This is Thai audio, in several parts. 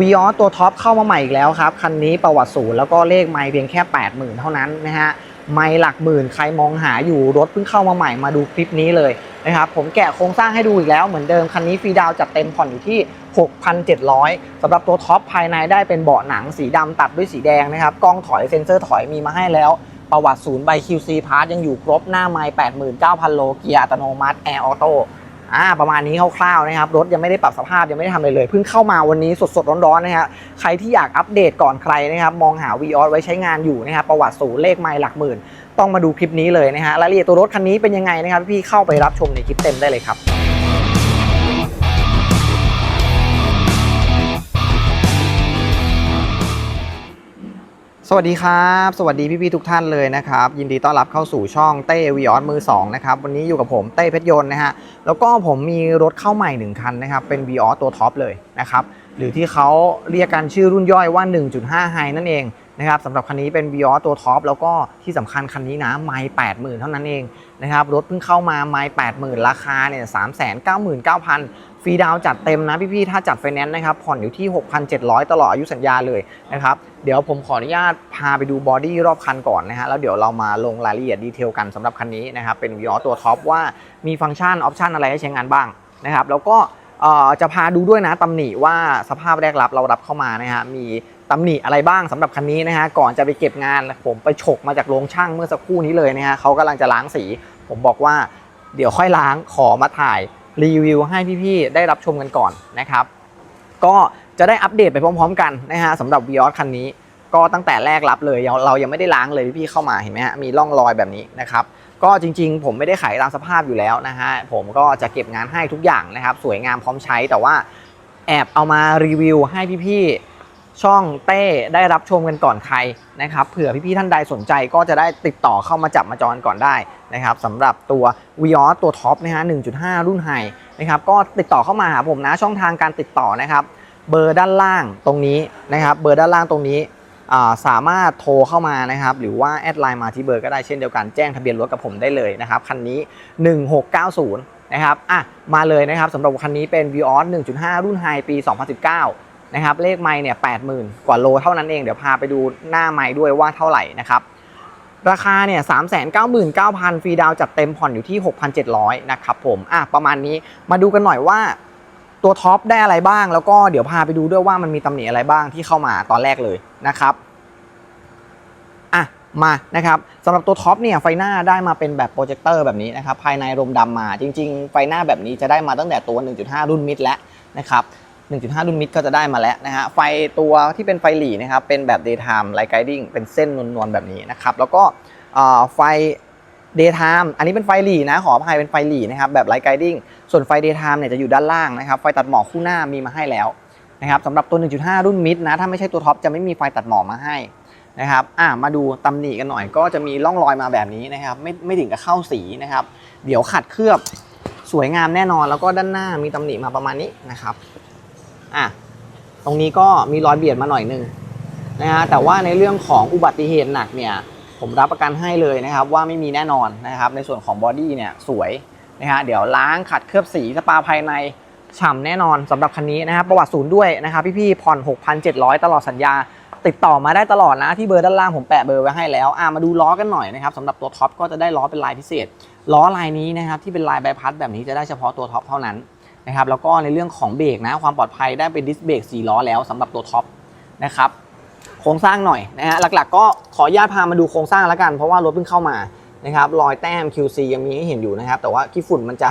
วีออตัวท็อปเข้ามาใหม่อีกแล้วครับ คันนี้ประวัติศูนย์แล้วก็เลขไม่เพียงแค่ 80,000 เท่านั้นนะฮะไม่หลักหมื่นใครมองหาอยู่รถเพิ่งเข้ามาใหม่มาดูคลิปนี้เลยนะครับผมแกะโครงสร้างให้ดูอีกแล้วเหมือนเดิม คันนี้ฟรีดาวน์จัดเต็มผ่อนอยู่ที่ 6,700สำหรับตัวท็อปภายในได้เป็นเบาะหนังสีดำตัดด้วยสีแดงนะครับกล้องถอยเซ็นเซอร์ถอยมีมาให้แล้ว ประวัติศูนย์ใบ QC Part ยังอยู่ครบหน้าไม้89,000 โลเกียร์อัตโนมัติแอร์ออโต้ อ่าประมาณนี้คร่าวๆนะครับรถยังไม่ได้ปรับสภาพยังไม่ได้ทำอะไรเลยเพิ่งเข้ามาวันนี้สดๆร้อนๆนะฮะใครที่อยากอัปเดตก่อนใครนะครับมองหา v ีออไว้ใช้งานอยู่นะครับประวัติศูนย์เลขไมล์หลักหมื่น ต้องมาดูคลิปนี้เลยนะฮะรายละเอียดตัวรถคันนี้เป็นยังไงนะครับพี่เข้าไปรับชมในคลิปเต็มได้เลยครับ สวัสดีครับ สวัสดีพี่ๆทุกท่านเลยนะครับ ยินดีต้อนรับเข้าสู่ช่องเต้วีออสมือ2นะครับวันนี้อยู่กับผมเต้เพชรยนต์นะฮะแล้วก็ผมมีรถเข้าใหม่ 1 คันนะครับ เป็น v ีออสตัวท็อปเลยนะครับหรือที่เขาเรียกกันชื่อรุ่นย่อยว่า 1.5 ไฮนั่นเองนะครับสำหรับคันนี้เป็น v ีออสตัวท็อปแล้วก็ที่สำคัญคันนี้นะไม่80,000เท่านั้นเองนะครับรถเพิ่งเข้ามาไม่80,000ราคาเนี่ย399,000ฟ รีดาวจัดเต็มนะพี่ๆ ถ้าจัดไฟแนนซ์นะครับผ่อนอยู่ที่ 6,700 ตลอดอายุสัญญาเลยนะครับเดี๋ยวผมขออนุญาตพาไปดูบอดี้รอบคันก่อนนะฮะแล้วเดี๋ยวเรามาลงรายละเอียดดีเทลกันสำหรับคันนี้นะครับเป็นวิออตัวท็อปว่ามีฟังก์ชันออปชันอะไรให้ใช้งานบ้างนะครับแล้วก็จะพาดูด้วยนะตำหนิว่าสภาพแรกรับเรารับเข้ามานะฮะมีตำหนิอะไรบ้างสำหรับคันนี้นะฮะก่อนจะไปเก็บงานผมไปฉกมาจากโรงช่างเมื่อสักครู่นี้เลยนะฮะเขากำลังจะล้างสี ผมบอกว่าเดี๋ยวค่อยล้างขอมาถ่าย รีวิวให้พี่ๆได้รับชมกันก่อนนะครับ ก็จะได้อัปเดตไปพร้อมๆ กันนะฮะสำหรับวีออสคันนี้ ก็ตั้งแต่แรกรับเลยเราเรายังไม่ได้ล้างเลยพี่ๆเข้ามาเห็นไหมฮะมีร่องรอยแบบนี้นะครับก็จริงๆ ผมไม่ได้ขายตามสภาพอยู่แล้วนะฮะผมก็จะเก็บงานให้ทุกอย่างนะครับ สวยงามพร้อมใช้แต่ว่าแอบเอามารีวิวให้พี่ๆ ช่องเต้ได้รับชมกันก่อนใครนะครับเผื่อพี่ๆท่านใดสนใจก็จะได้ติดต่อเข้ามาจับมาจอนก่อนได้นะครับสำหรับตัว v ีออตัวท็อปนะฮะ1.5 รุ่นไฮนะครับก็ติดต่อเข้ามาหาผมนะช่องทางการติดต่อนะครับเบอร์ด้านล่างตรงนี้นะครับเบอร์ด้านล่างตรงนี้สามารถโทรเข้ามานะครับหรือว่าแอดไลน์มาที่เบอร์ก็ได้เช่นเดียวกันแจ้งทะเบียนรถกับผมได้เลยนะครับคันนี้ 1690 นะครับอะมาเลยนะครับสำหรับคันนี้เป็น v ีออ1.5 รุ่นไฮปี 2019 นะครับเลขไมล์เนี่ย80,000กว่าโลเท่านั้นเองเดี๋ยวพาไปดูหน้าไมล์ด้วยว่าเท่าไหร่นะครับราคาเนี่ย399,000ฟรีดาวจัดเต็มผ่อนอยู่ที่6,700นะครับผมอะประมาณนี้มาดูกันหน่อยว่าตัวท็อปได้อะไรบ้าง แล้วก็เดี๋ยวพาไปดูด้วยว่ามันมีตำหนิอะไรบ้างที่เข้ามาตอนแรกเลยนะครับอะมานะครับสำหรับตัวท็อปเนี่ยไฟหน้าได้มาเป็นแบบโปรเจคเตอร์แบบนี้นะครับภายในรมดำมาจริง ๆ ไฟหน้าแบบนี้จะได้มาตั้งแต่ตัว 1.5 รุ่นมิดแล้วนะครับ 1.5 รุ่นมิดก็จะได้มาแล้วนะฮะ ไฟตัวที่เป็นไฟหลีนะครับ เป็นแบบ daytime light guiding เป็นเส้นนวลๆแบบนี้นะครับ แล้วก็ไฟ daytime อันนี้เป็นไฟหลีนะ ขออภัยเป็นไฟหลีนะครับ แบบ light guiding ส่วนไฟ daytime เนี่ยจะอยู่ด้านล่างนะครับ ไฟตัดหมอกคู่หน้ามีมาให้แล้วนะครับสำหรับตัว 1.5 รุ่นมิดนะ ถ้าไม่ใช่ตัวท็อปจะไม่มีไฟตัดหมอกมาให้นะครับ อะมาดูตำหนิกันหน่อย ก็จะมีร่องรอยมาแบบนี้นะครับ ไม่ไม่ถึงกับเข้าสีนะครับ เดี๋ยวขัดเคลือบสวยงามแน่นอน แล้วก็ด้านหน้ามีตำหนิมาประมาณนี้นะครับ อะตรงนี้ก็มีรอยเบียดมาหน่อยนึงนะฮะแต่ว่าในเรื่องของอุบัติเหตุหนักเนี่ยผมรับประกันให้เลยนะครับว่าไม่มีแน่นอนนะครับในส่วนของบอดี้เนี่ยสวยนะฮะเดี๋ยวล้างขัดเคลือบสีสปาภายในฉ่ำแน่นอนสำหรับคันนี้นะครับประวัติศูนย์ด้วยนะครับพี่ๆผ่อน 6,700 ตลอดสัญญา ติดต่อมาได้ตลอดนะที่เบอร์ด้านล่างผมแปะเบอร์ไว้ให้แล้วอะมาดูล้อกันหน่อยนะครับสำหรับตัวท็อปก็จะได้ล้อเป็นลายพิเศษ ล้อลายนี้นะครับที่เป็นลายใบพัดแบบนี้จะได้เฉพาะตัวท็อปเท่านั้น นะครับแล้วก็ในเรื่องของเบรกนะความปลอดภัยได้เป็นดิสเบรก4ล้อแล้วสำหรับตัวท็อปนะครับโครงสร้างหน่อยนะฮะหลักๆ ก็ขออนุญาตพามาดูโครงสร้างแล้วกันเพราะว่ารถเพิ่งเข้ามานะครับรอยแต้ม QC ยังมีให้เห็นอยู่นะครับ แต่ว่าขี้ฝุ่นมันจะ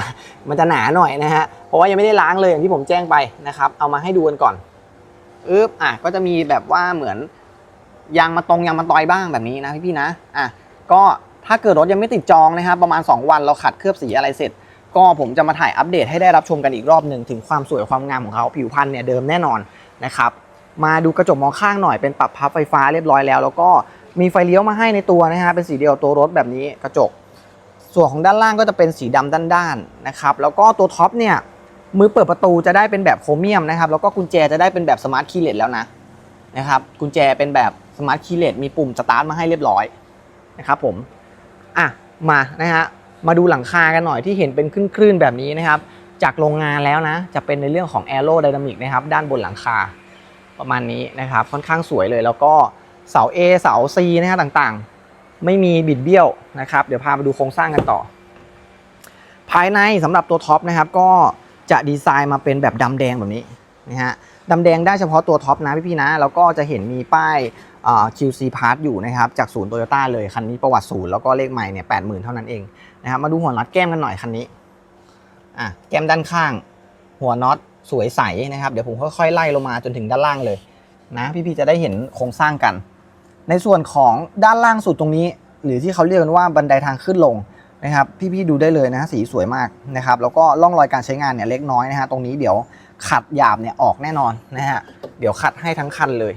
มันจะหนาหน่อยนะฮะเพราะว่ายังไม่ได้ล้างเลยอย่างที่ผมแจ้งไปนะครับเอามาให้ดูกันก่อนอึ๊บอะก็จะมีแบบว่าเหมือนยางมาตรงยางมาตอยบ้างแบบนี้นะพี่ๆนะอะก็ถ้าเกิดรถยังไม่ติดจองนะครับประมาณ 2 วันเราขัดเคลือบสีอะไรเสร็จ ก็ผมจะมาถ่ายอัปเดตให้ได้รับชมกันอีกรอบหนึ่งถึงความสวยความงามของเขาผิวพรรณเนี่ยเดิมแน่นอนนะครับมาดูกระจกมองข้างหน่อยเป็นปรับพับไฟฟ้าเรียบร้อยแล้ว แล้วก็มีไฟเลี้ยวมาให้ในตัวนะฮะเป็นสีเดียวตัวรถแบบนี้กระจก ส่วนของด้านล่างก็จะเป็นสีดำด้านๆนะครับแล้วก็ตัวท็อปเนี่ยมือเปิดประตูจะได้เป็นแบบโครเมียมนะครับแล้วก็กุญแจจะได้เป็นแบบสมาร์ทคีย์เลสแล้วนะนะครับกุญแจเป็นแบบสมาร์ทคีย์เลสมีปุ่มสตาร์ทมาให้เรียบร้อยนะครับผมอะมานะฮะ มาดูหลังคากันหน่อยที่เห็นเป็นคลื่นๆแบบนี้นะครับ จากโรงงานแล้วนะ จะเป็นในเรื่องของ a e r o d y n a m i c นะครับ ด้านบนหลังคาประมาณนี้นะครับ ค่อนข้างสวยเลย แล้วก็เสา A เสา C นะฮะต่างๆ ไม่มีบิดเบี้ยวนะครับ เดี๋ยวพามาดูโครงสร้างกันต่อ ภายในสำหรับตัวท็อปนะครับ ก็จะดีไซน์มาเป็นแบบดำแดงแบบนี้นะฮะดำแดงได้เฉพาะตัวท็อปนะพี่ๆนะ แล้วก็จะเห็นมีป้ายา QC Part อยู่นะครับ จากศูนย์โตโยต้าเลย คันนี้ประวัติศูนย์แล้วก็เลขใหม่เนี่ยแปดหมื่นเท่านั้นเอง นะครับ มาดูหัวน็อตแก้มกันหน่อยคันนี้อะแก้มด้านข้าง หัวน็อตสวยใสนะครับ เดี๋ยวผมค่อยๆไล่ลงมาจนถึงด้านล่างเลยนะพี่ๆจะได้เห็นโครงสร้างกัน ในส่วนของด้านล่างสุดตรงนี้ หรือที่เขาเรียกกันว่าบันไดทางขึ้นลงนะครับพี่ๆดูได้เลยนะสีสวยมากนะครับแล้วก็ร่องรอยการใช้งานเนี่ยเล็กน้อยนะฮะตรงนี้เดี๋ยวขัดหยาบเนี่ยออกแน่นอนนะฮะเดี๋ยวขัดให้ทั้งคันเลย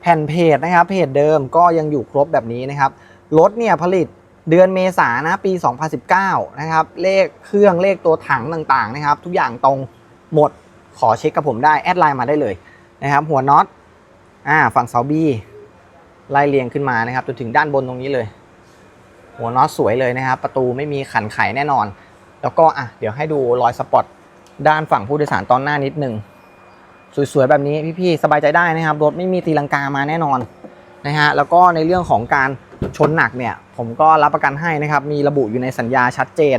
แผ่นเพจนะครับเพจเดิมก็ยังอยู่ครบแบบนี้นะครับรถเนี่ยผลิต เดือนเมษานะปี 2019 นะครับ เลขเครื่องเลขตัวถังต่างๆนะครับ ทุกอย่างตรงหมดขอเช็คกับผมได้ แอดไลน์มาได้เลยนะครับ หัวน็อตอ่าฝั่งเสาบีไล่เรียงขึ้นมานะครับจนถึงด้านบนตรงนี้เลย หัวน็อตสวยเลยนะครับ ประตูไม่มีขันไขแน่นอน แล้วก็อะเดี๋ยวให้ดูรอยสปอตด้านฝั่งผู้โดยสารตอนหน้านิดนึงสวยๆแบบนี้พี่ๆสบายใจได้นะครับรถไม่มีตีลังกามาแน่นอนนะฮะแล้วก็ในเรื่องของการชนหนักเนี่ย ผมก็รับประกันให้นะครับ มีระบุอยู่ในสัญญาชัดเจน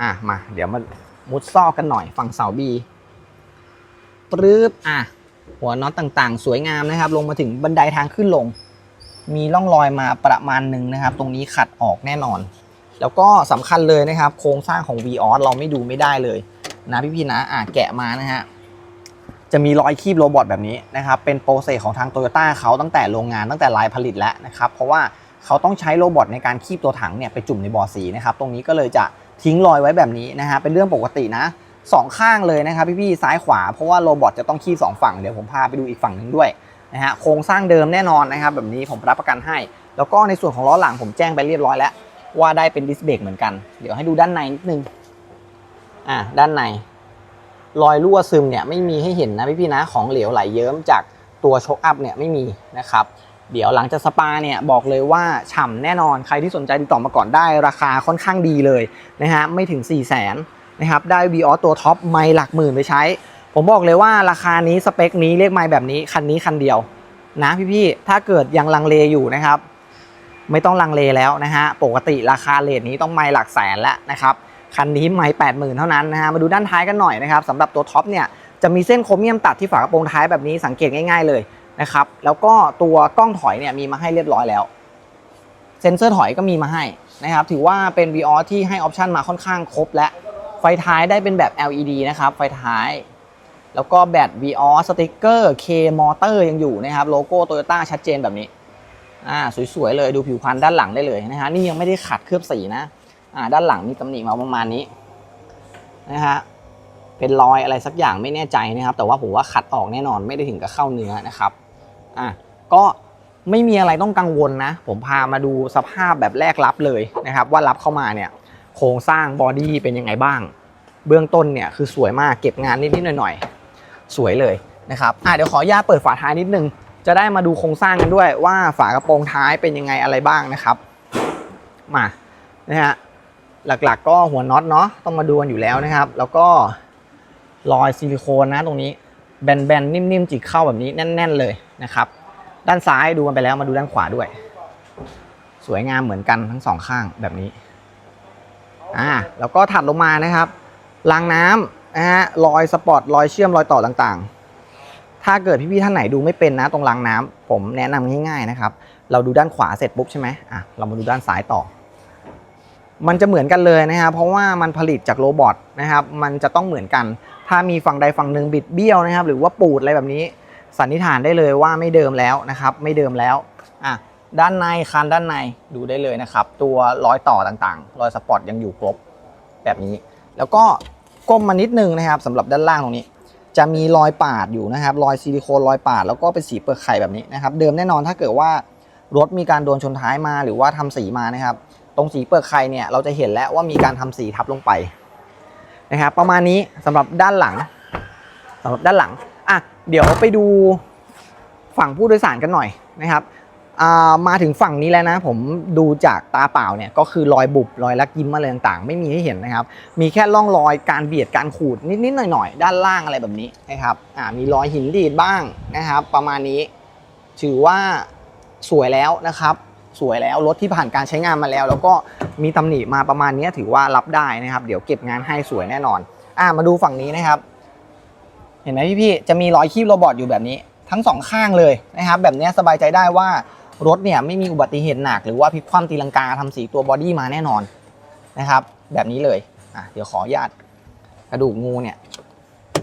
อะมา เดี๋ยวมามุดซอกกันหน่อยฝั่งเสาบีปรื๊บอะ หัวน็อตต่างๆ สวยงามนะครับ ลงมาถึงบันไดทางขึ้นลง มีร่องรอยมาประมาณหนึ่งนะครับ ตรงนี้ขัดออกแน่นอน แล้วก็สำคัญเลยนะครับ โครงสร้างของ v ีออเราไม่ดูไม่ได้เลยนะพี่ๆนะอะแกะมานะฮะจะมีรอยคีบโรบอทแบบนี้นะครับ เป็นโปรเซสของทางโตโยต้าเขาตั้งแต่โรงงานตั้งแต่ลายผลิตแล้วนะครับ เพราะว่า เขาต้องใช้โรบอทในการคีบตัวถังเนี่ยไปจุ่มในบ่อสีนะครับ ตรงนี้ก็เลยจะทิ้งรอยไว้แบบนี้นะฮะเป็นเรื่องปกตินะสองข้างเลยนะครับพี่ๆซ้ายขวาเพราะว่าโรบอทจะต้องคีบสองฝั่งเดี๋ยวผมพาไปดูอีกฝั่งหนึ่งด้วยนะฮะโครงสร้างเดิมแน่นอนนะครับแบบนี้ผมรับประกันให้ แล้วก็ในส่วนของล้อหลังผมแจ้งไปเรียบร้อยแล้ว ว่าได้เป็นดิสเบรกเหมือนกัน เดี๋ยวให้ดูด้านในนิดนึงอ่าด้านใน รอยรั่วซึมเนี่ยไม่มีให้เห็นนะพี่ๆนะของเหลวไหลเยิ้มจากตัวโชคอัพเนี่ยไม่มีนะครับ เดี๋ยวหลังจากสปาเนี่ยบอกเลยว่าฉ่ำแน่นอนใครที่สนใจติดต่อมาก่อนได้ราคาค่อนข้างดีเลยนะฮะไม่ถึง 4 0 0 0 0นนะครับได้ v ีออตัวท็อปไม่หลักหมื่นไปใช้ ผมบอกเลยว่าราคานี้สเปคนี้เลขไม้แบบนี้คันนี้คันเดียวนะพี่ๆถ้าเกิดยังลังเลอยู่นะครับไม่ต้องลังเลแล้วนะฮะปกติราคาเลทนี้ต้องไม่หลักแสนแล้วนะครับคันนี้ไม่แปดหมื่นเท่านั้นนะฮะมาดูด้านท้ายกันหน่อยนะครับสำหรับตัวท็อปเนี่ยจะมีเส้นโครเมียมตัดที่ฝากระโปรงท้ายแบบนี้สังเกตง่ายๆเลย นะครับ แล้วก็ตัวกล้องถอยเนี่ยมีมาให้เรียบร้อยแล้ว เซ็นเซอร์ถอยก็มีมาให้นะครับ ถือว่าเป็น v ีออที่ให้ออปชันมาค่อนข้างครบ และไฟท้ายได้เป็นแบบ LED นะครับ ไฟท้าย แล้วก็แบต v ีออสติ๊กเกอร์ K มอเตอร์ยังอยู่นะครับ โลโก้โตโยต้าชัดเจนแบบนี้อ่าสวยๆเลยดูผิวพรรณด้านหลังได้เลยนะฮะนี่ยังไม่ได้ขัดเคลือบสีนะอ่าด้านหลังมีตำหนิมาประมาณนี้นะฮะเป็นรอยอะไรสักอย่างไม่แน่ใจนะครับ แต่ว่าผมว่าขัดออกแน่นอนไม่ได้ถึงกับเข้าเนื้อนะครับ อะก็ไม่มีอะไรต้องกังวลนะ ผมพามาดูสภาพแบบแรกรับเลยนะครับ ว่ารับเข้ามาเนี่ยโครงสร้างบอดี้เป็นยังไงบ้าง เบื้องต้นเนี่ยคือสวยมากเก็บงานนิดๆหน่อยๆ สวยเลยนะครับอะเดี๋ยวขออนุญาตเปิดฝาท้ายนิดนึง จะได้มาดูโครงสร้างกันด้วยว่าฝากระโปรงท้ายเป็นยังไงอะไรบ้างนะครับ มานะฮะหลักๆก็หัวน็อตเนาะต้องมาดูกันอยู่แล้วนะครับ แล้วก็รอยซิลิโคนนะตรงนี้แบนๆนิ่มๆจิกเข้าแบบนี้แน่น ๆ เลย นะครับ ด้านซ้ายดูกันไปแล้วมาดูด้านขวาด้วย สวยงามเหมือนกันทั้งสองข้างแบบนี้อ่าแล้วก็ถัดลงมานะครับรางน้ำนะฮะรอยสปอตรอยเชื่อมรอยต่อต่างๆ ถ้าเกิดพี่ๆท่านไหนดูไม่เป็นนะตรงรางน้ำผมแนะนำง่ายๆนะครับ เราดูด้านขวาเสร็จปุ๊บใช่ไหมอะเรามาดูด้านซ้ายต่อ มันจะเหมือนกันเลยนะครับ เพราะว่ามันผลิตจากโรบอทนะครับ มันจะต้องเหมือนกัน ถ้ามีฝั่งใดฝั่งหนึ่งบิดเบี้ยวนะครับ หรือว่าปูดอะไรแบบนี้ สันนิษฐานได้เลยว่าไม่เดิมแล้วนะครับ ไม่เดิมแล้วอะด้านในคันด้านในดูได้เลยนะครับ ตัวรอยต่อต่างๆ รอยสปอตยังอยู่ครบแบบนี้ แล้วก็ก้มมานิดนึงนะครับสำหรับด้านล่างตรงนี้ จะมีรอยปาดอยู่นะครับ รอยซิลิโคนรอยปาดแล้วก็เป็นสีเปลือกไข่แบบนี้นะครับ เดิมแน่นอนถ้าเกิดว่ารถมีการโดนชนท้ายมาหรือว่าทำสีมานะครับ ตรงสีเปลือกไข่เนี่ยเราจะเห็นแล้วว่ามีการทำสีทับลงไปนะครับ ประมาณนี้สำหรับด้านหลังสำหรับด้านหลัง เดี๋ยวไปดูฝั่งผู้โดยสารกันหน่อยนะครับมาถึงฝั่งนี้แล้วนะ ผมดูจากตาเปล่าเนี่ยก็คือรอยบุบรอยลักยิ้มอะไรต่างๆ ไม่มีให้เห็นนะครับ มีแค่ร่องรอยการเบียดการขูดนิดๆหน่อยๆ ด้านล่างอะไรแบบนี้นะครับมีรอยหินดีดบ้างนะครับ ประมาณนี้ถือว่าสวยแล้วนะครับ สวยแล้วรถที่ผ่านการใช้งานมาแล้ว แล้วก็มีตำหนิมาประมาณนี้ถือว่ารับได้นะครับ เดี๋ยวเก็บงานให้สวยแน่นอนอ่ามาดูฝั่งนี้นะครับ ห็นไหมพี่ๆจะมีรอยคีบโรบอทอยู่แบบนี้ทั้งสองข้างเลยนะครับแบบนี้สบายใจได้ว่ารถเนี่ยไม่มีอุบัติเหตุหนัก หรือว่าพลิกคว่ำตีลังกาทำสีตัวบอดี้มาแน่นอนนะครับ แบบนี้เลยอะเดี๋ยวขออนุญาตกระดูกงูเนี่ย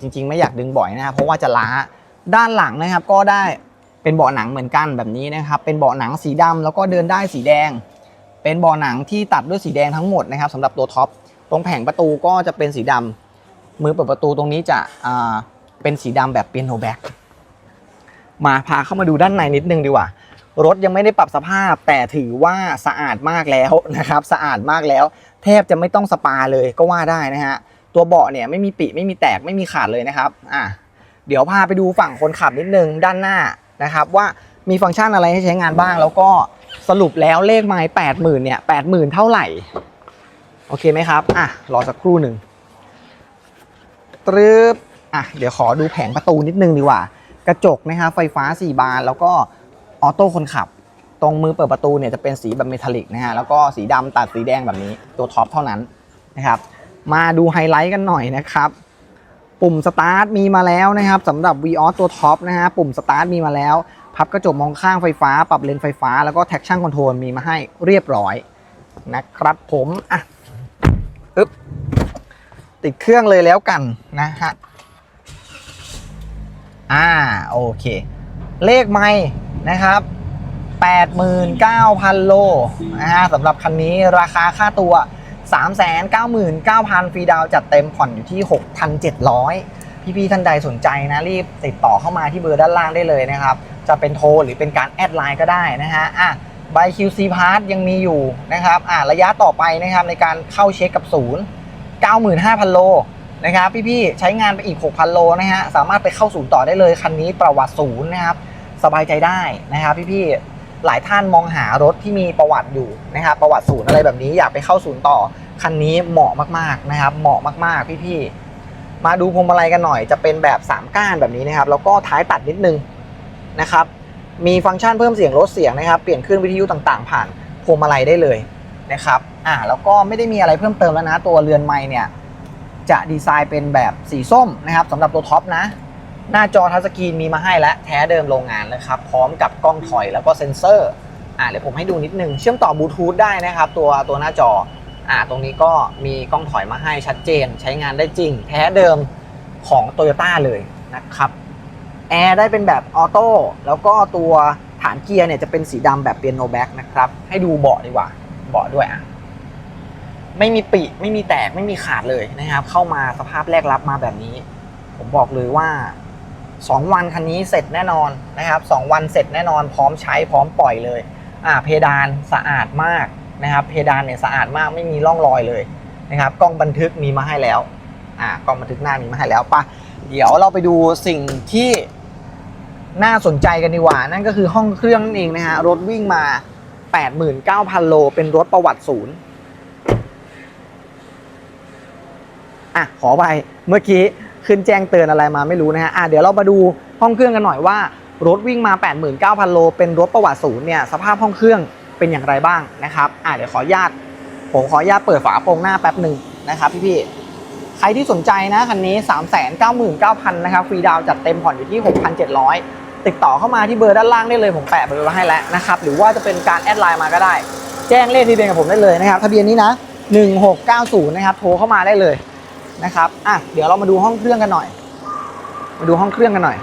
จริง ๆ ไม่อยากดึงบ่อยนะครับเพราะว่าจะล้าด้านหลังนะครับ ก็ได้เป็นเบาะหนังเหมือนกันแบบนี้นะครับ เป็นเบาะหนังสีดำแล้วก็เดินได้สีแดง เป็นเบาะหนังที่ตัดด้วยสีแดงทั้งหมดนะครับสำหรับตัวท็อปตรงแผงประตูก็จะเป็นสีดำมือเปิดประตูตรงนี้จะอ่า เป็นสีดำแบบเปียโนแบ็กมาพาเข้ามาดูด้านในนิดนึงดีกว่า รถยังไม่ได้ปรับสภาพ แต่ถือว่าสะอาดมากแล้วนะครับ สะอาดมากแล้ว แทบจะไม่ต้องสปาเลยก็ว่าได้นะฮะ ตัวเบาะเนี่ยไม่มีปิไม่มีแตกไม่มีขาดเลยนะครับ อะเดี๋ยวพาไปดูฝั่งคนขับนิดนึงด้านหน้านะครับว่ามีฟังก์ชันอะไรให้ใช้งานบ้าง แล้วก็สรุปแล้วเลขไม้แปดหมื่นเนี่ยแปดหมื่นเท่าไหร่ โอเคไหมครับ อะ รอสักครู่หนึ่งตรึบ อะเดี๋ยวขอดูแผงประตูนิดนึงดีกว่า กระจกนะครับไฟฟ้า 4 บาน แล้วก็ออโต้คนขับ ตรงมือเปิดประตูเนี่ยจะเป็นสีแบบเมทัลลิกนะฮะแล้วก็สีดำตัดสีแดงแบบนี้ตัวท็อปเท่านั้นนะครับมาดูไฮไลท์กันหน่อยนะครับ ปุ่มสตาร์ทมีมาแล้วนะครับสำหรับ v ีออตัวท็อปนะฮะปุ่มสตาร์ทมีมาแล้ว พับกระจกมองข้างไฟฟ้า ปรับเลนไฟฟ้า แล้วก็ traction control มีมาให้เรียบร้อยนะครับผมอะอึ๊บติดเครื่องเลยแล้วกันนะฮะ อ่าโอเค เลขไม่นะครับ 89,000 โลนะฮะสำหรับคันนี้ราคาค่าตัว 399,000 ฟรีดาวจัดเต็มผ่อนอยู่ที่ 6,700 พี่ๆท่านใดสนใจนะรีบติดต่อเข้ามาที่เบอร์ด้านล่างได้เลยนะครับ จะเป็นโทรหรือเป็นการแอดไลน์ก็ได้นะฮะอะใบ QC Pass ยังมีอยู่นะครับอะระยะต่อไปนะครับในการเข้าเช็คกับศูนย์95,000 โล นะครับพี่ๆใช้งานไปอีก 6,000 โลนะฮะสามารถไปเข้าศูนย์ต่อได้เลย คันนี้ประวัติศูนย์นะครับสบายใจได้นะครับพี่ๆหลายท่านมองหารถที่มีประวัติอยู่นะครับประวัติศูนย์อะไรแบบนี้อยากไปเข้าศูนย์ต่อคันนี้เหมาะมากๆนะครับเหมาะมากๆพี่ๆมาดูพวงมาลัยกันหน่อยจะเป็นแบบ 3 ก้านแบบนี้นะครับแล้วก็ท้ายตัดนิดนึงนะครับมีฟังก์ชันเพิ่มเสียงลดเสียงนะครับ เปลี่ยนคลื่นวิทยุต่างๆ ผ่านพวงมาลัยได้เลยนะครับอ่าแล้วก็ไม่ได้มีอะไรเพิ่มเติมแล้วนะ ตัวเรือนไม้เนี่ย จะดีไซน์เป็นแบบสีส้มนะครับสำหรับตัวท็อปนะ หน้าจอทัชสกรีนมีมาให้แล้วแท้เดิมโรงงานนะครับ พร้อมกับกล้องถอยแล้วก็เซ็นเซอร์อ่าเดี๋ยวผมให้ดูนิดนึง เชื่อมต่อบลูทูธได้นะครับ ตัวตัวหน้าจออ่าตรงนี้ก็มีกล้องถอยมาให้ชัดเจน ใช้งานได้จริง แท้เดิมของ t o y ยต้เลยนะครับแอร์ได้เป็นแบบออโต้แล้วก็ตัวฐานเกียร์เนี่ยจะเป็นสีดำแบบเปียโนแบ็กนะครับ ให้ดูเบาะดีกว่าเบาะด้วยอะ ไม่มีปิไม่มีแตกไม่มีขาดเลยนะครับ เข้ามาสภาพแรกรับมาแบบนี้ ผมบอกเลยว่า 2 วันคันนี้เสร็จแน่นอนนะครับ 2 วันเสร็จแน่นอน พร้อมใช้พร้อมปล่อยเลยอ่าเพดานสะอาดมากนะครับ เพดานเนี่ยสะอาดมากไม่มีร่องรอยเลยนะครับ กล้องบันทึกมีมาให้แล้วอ่ากล้องบันทึกหน้ามีมาให้แล้วปะเดี๋ยวเราไปดูสิ่งที่น่าสนใจกันดีกว่า นั่นก็คือห้องเครื่องนั่นเองนะฮะรถวิ่งมา 89,000 โล เป็นรถประวัติศูนย์ อะขอไปเมื่อกี้ขึ้นแจ้งเตือนอะไรมาไม่รู้นะฮะอะเดี๋ยวเรามาดูห้องเครื่องกันหน่อยว่ารถวิ่งมา 89,000 โล เป็นรถประวัติศูนย์เนี่ยสภาพห้องเครื่องเป็นอย่างไรบ้างนะครับอะเดี๋ยวขออนุญาตผมขออนุญาตเปิดฝาโปรงหน้าแป๊บหนึ่งนะครับพี่ๆใครที่สนใจนะคันนี้ 399,000นะครับฟรีดาวจัดเต็มผ่อนอยู่ที่ 6,700 ติดต่อเข้ามาที่เบอร์ด้านล่างได้เลยผมแปะเบอร์ไว้ให้แล้วนะครับหรือว่าจะเป็นการแอดไลน์มาก็ได้ แจ้งเลขทะเบียนกับผมได้เลยนะครับทะเบียนนี้นะ1690นะครับโทรเข้ามาได้เลย นะครับอะเดี๋ยวเรามาดูห้องเครื่องกันหน่อย มาดูห้องเครื่องกันหน่อย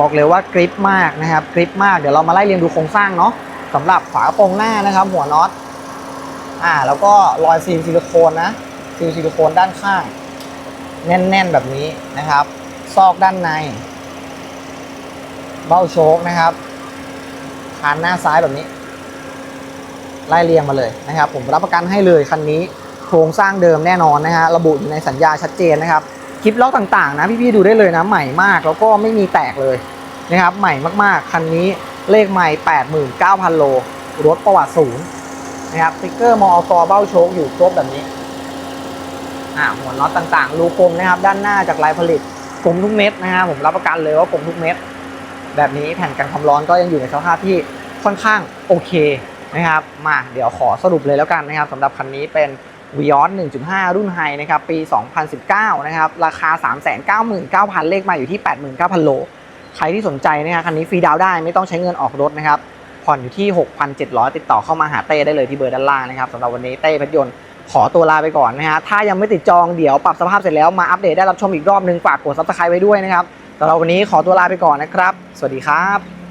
บอกเลยว่ากริปมากนะครับกริปมากเดี๋ยวเรามาไล่เรียงดูโครงสร้างเนาะสำหรับฝากระโปรงหน้านะครับ หัวน็อตอ่า แล้วก็รอยซีลซิลิโคนนะซีลซิลิโคนด้านข้าง แน่นๆแบบนี้นะครับ ซอกด้านใน เบ้าโชคนะครับคานหน้าซ้ายแบบนี้ ไล่เรียงมาเลยนะครับ ผมรับประกันให้เลยคันนี้ ครงสร้างเดิมแน่นอนนะฮะระบุอยู่ในสัญญาชัดเจนนะครับคลิปล็อกต่างๆนะพี่ๆดูได้เลยนะใหม่มากแล้วก็ไม่มีแตกเลยนะครับใหม่มากๆคันนี้เลขใหม่ 89,000 โลรถประวัติศูนย์นะครับสติกเกอร์มอฟอเบ้าโชคอยู่ครบแบบนี้อ่าหัวน็อตต่างๆ รูกลมนะครับ ด้านหน้าจากลายผลิตกลมทุกเม็ดนะครับผมรับประกันเลยว่ากลมทุกเม็ดแบบนี้แผ่นกันความร้อนก็ยังอยู่ในสภาพที่ค่อนข้างโอเคนะครับ มาเดี๋ยวขอสรุปเลยแล้วกันนะครับสำหรับคันนี้เป็น v ิออส1.5 รุ่นไฮนะครับ ปี 2019 นะครับ ราคา 399,000 เลขมาอยู่ที่ 89,000 โล ใครที่สนใจนะครับคันนี้ฟรีดาวได้ไม่ต้องใช้เงินออกรถนะครับ ผ่อนอยู่ที่ 6,700 ติดต่อเข้ามาหาเต้ได้เลยที่เบอร์ด้านล่างนะครับสำหรับวันนี้เต้พชรยนต์ขอตัวลาไปก่อนนะฮะ ถ้ายังไม่ติดจองเดี๋ยวปรับสภาพเสร็จแล้วมาอัปเดตได้รับชมอีกรอบนึงฝากกดซับสไครต์ไว้ด้วยนะครับสำหรับวันนี้ขอตัวลาไปก่อนนะครับ สวัสดีครับ